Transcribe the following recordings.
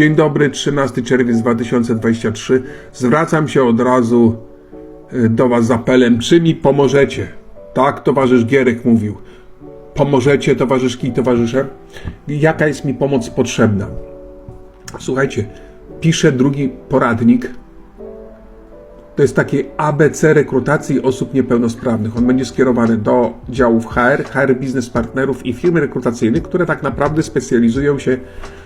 Dzień dobry, 13 czerwiec 2023. Zwracam się od razu y, do Was z apelem, czy mi pomożecie? Tak, towarzysz Gierek mówił. Pomożecie, towarzyszki i towarzysze? Jaka jest mi pomoc potrzebna? Słuchajcie, piszę drugi poradnik. To jest takie ABC rekrutacji osób niepełnosprawnych. On będzie skierowany do działów HR, HR Biznes Partnerów i firm rekrutacyjnych, które tak naprawdę specjalizują się w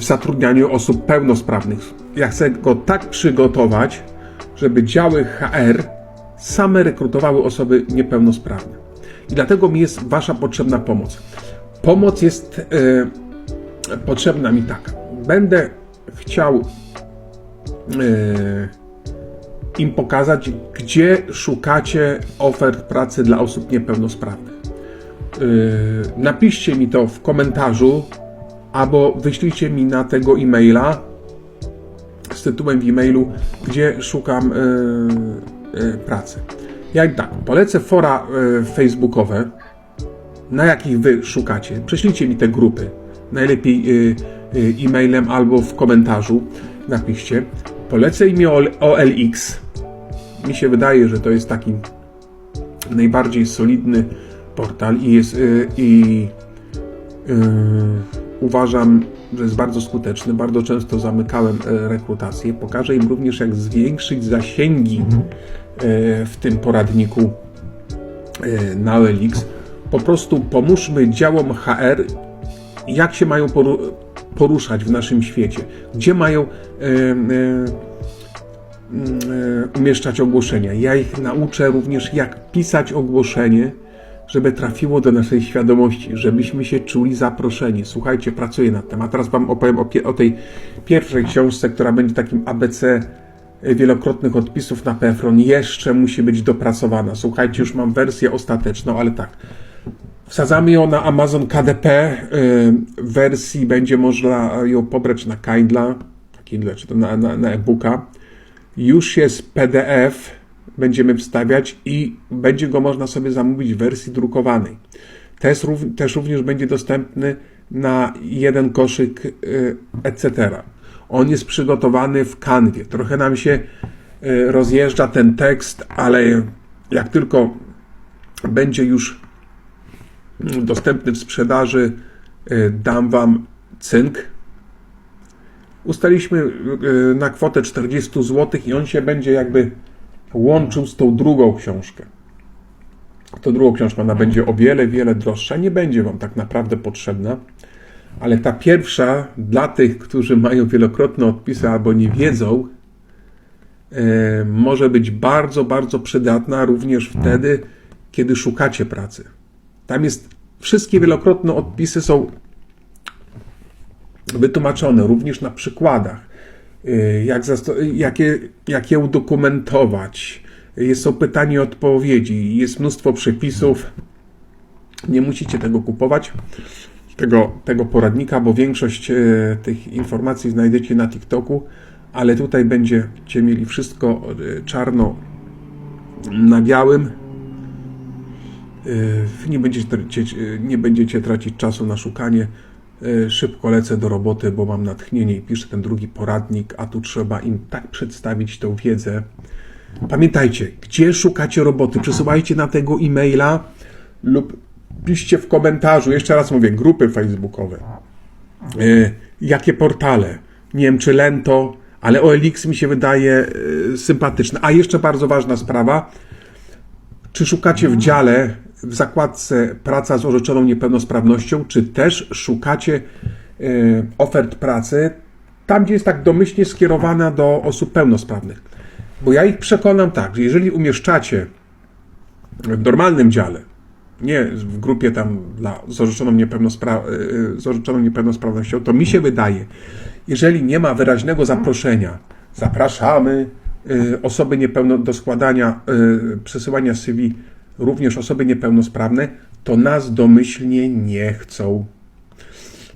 zatrudnianiu osób pełnosprawnych. Ja chcę go tak przygotować, żeby działy HR same rekrutowały osoby niepełnosprawne. I dlatego mi jest Wasza potrzebna pomoc. Pomoc jest e, potrzebna mi taka. Będę chciał e, im pokazać, gdzie szukacie ofert pracy dla osób niepełnosprawnych. Napiszcie mi to w komentarzu albo wyślijcie mi na tego e-maila z tytułem w e-mailu, gdzie szukam y, y, pracy. Ja tak, polecę fora y, facebookowe, na jakich wy szukacie. Prześlijcie mi te grupy. Najlepiej e-mailem albo w komentarzu napiszcie. Polecę imię OLX. Mi się wydaje, że to jest taki najbardziej solidny portal i jest i uważam, że jest bardzo skuteczny. Bardzo często zamykałem e, rekrutację. Pokażę im również, jak zwiększyć zasięgi e, w tym poradniku e, na OLX. Po prostu pomóżmy działom HR, jak się mają poruszać w naszym świecie, gdzie mają umieszczać ogłoszenia. Ja ich nauczę również, jak pisać ogłoszenie, żeby trafiło do naszej świadomości, żebyśmy się czuli zaproszeni. Słuchajcie, pracuję nad tym. A teraz Wam opowiem o, o tej pierwszej książce, która będzie takim ABC wielokrotnych odpisów na Pefron. Jeszcze musi być dopracowana. Słuchajcie, już mam wersję ostateczną, ale tak. Wsadzamy ją na Amazon KDP. W wersji będzie można ją pobrać na Kindle, Kindle czy to na, na, na e-booka. Już jest PDF będziemy wstawiać i będzie go można sobie zamówić w wersji drukowanej. Też, też również będzie dostępny na jeden koszyk, y, etc. On jest przygotowany w kanwie. Trochę nam się y, rozjeżdża ten tekst, ale jak tylko będzie już dostępny w sprzedaży, y, dam Wam cynk. Ustaliśmy na kwotę 40 zł i on się będzie jakby łączył z tą drugą książkę. To drugą książkę, ona będzie o wiele, wiele droższa, nie będzie Wam tak naprawdę potrzebna, ale ta pierwsza, dla tych, którzy mają wielokrotne odpisy albo nie wiedzą, e, może być bardzo, bardzo przydatna również wtedy, kiedy szukacie pracy. Tam jest, wszystkie wielokrotne odpisy są wytłumaczone również na przykładach. Y, jak, jak, je, jak je udokumentować. Jest są pytanie i odpowiedzi, jest mnóstwo przepisów. Nie musicie tego kupować, tego, tego poradnika, bo większość y, tych informacji znajdziecie na TikToku, ale tutaj będziecie mieli wszystko y, czarno na białym. Nie będziecie, nie będziecie tracić czasu na szukanie szybko lecę do roboty, bo mam natchnienie i piszę ten drugi poradnik, a tu trzeba im tak przedstawić tą wiedzę. Pamiętajcie, gdzie szukacie roboty? Przesyłajcie na tego e-maila lub piszcie w komentarzu, jeszcze raz mówię, grupy facebookowe. E, jakie portale? Nie wiem, czy Lento, ale OLX mi się wydaje e, sympatyczne. A jeszcze bardzo ważna sprawa. Czy szukacie w dziale w zakładce praca z orzeczoną niepełnosprawnością, czy też szukacie e, ofert pracy tam, gdzie jest tak domyślnie skierowana do osób pełnosprawnych. Bo ja ich przekonam tak, że jeżeli umieszczacie w normalnym dziale, nie w grupie tam dla, z, orzeczoną niepełnospra e, z orzeczoną niepełnosprawnością, to mi się wydaje, jeżeli nie ma wyraźnego zaproszenia, zapraszamy e, osoby niepełno do składania, przesyłania CV również osoby niepełnosprawne, to nas domyślnie nie chcą.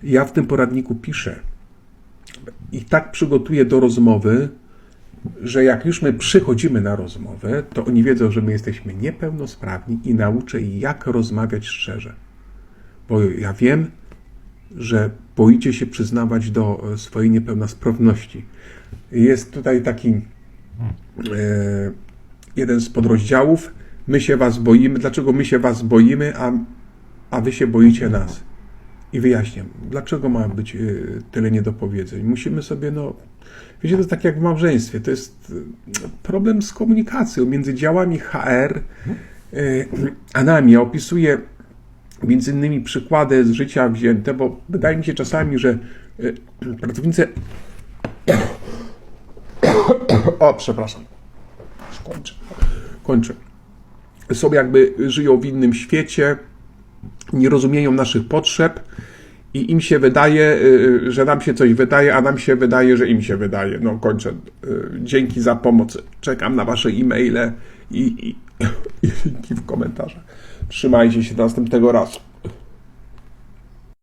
Ja w tym poradniku piszę i tak przygotuję do rozmowy, że jak już my przychodzimy na rozmowę, to oni wiedzą, że my jesteśmy niepełnosprawni i nauczę ich, jak rozmawiać szczerze. Bo ja wiem, że boicie się przyznawać do e, swojej niepełnosprawności. Jest tutaj taki e, jeden z podrozdziałów. My się was boimy. Dlaczego my się was boimy, a, a wy się boicie nas? I wyjaśniam, dlaczego ma być y, tyle niedopowiedzeń. Musimy sobie, no, wiecie, to jest tak jak w małżeństwie, to jest y, problem z komunikacją między działami HR y, a nami. Ja opisuję między innymi przykłady z życia wzięte, bo wydaje mi się czasami, że pracownicy... O, przepraszam. Kończę. Kończę. Są jakby, żyją w innym świecie, nie rozumieją naszych potrzeb i im się wydaje, y, że nam się coś wydaje, a nam się wydaje, że im się wydaje. No kończę. Y, Dzięki za pomoc. Czekam na Wasze e-maile i, i, i w komentarzach. Trzymajcie się do następnego razu.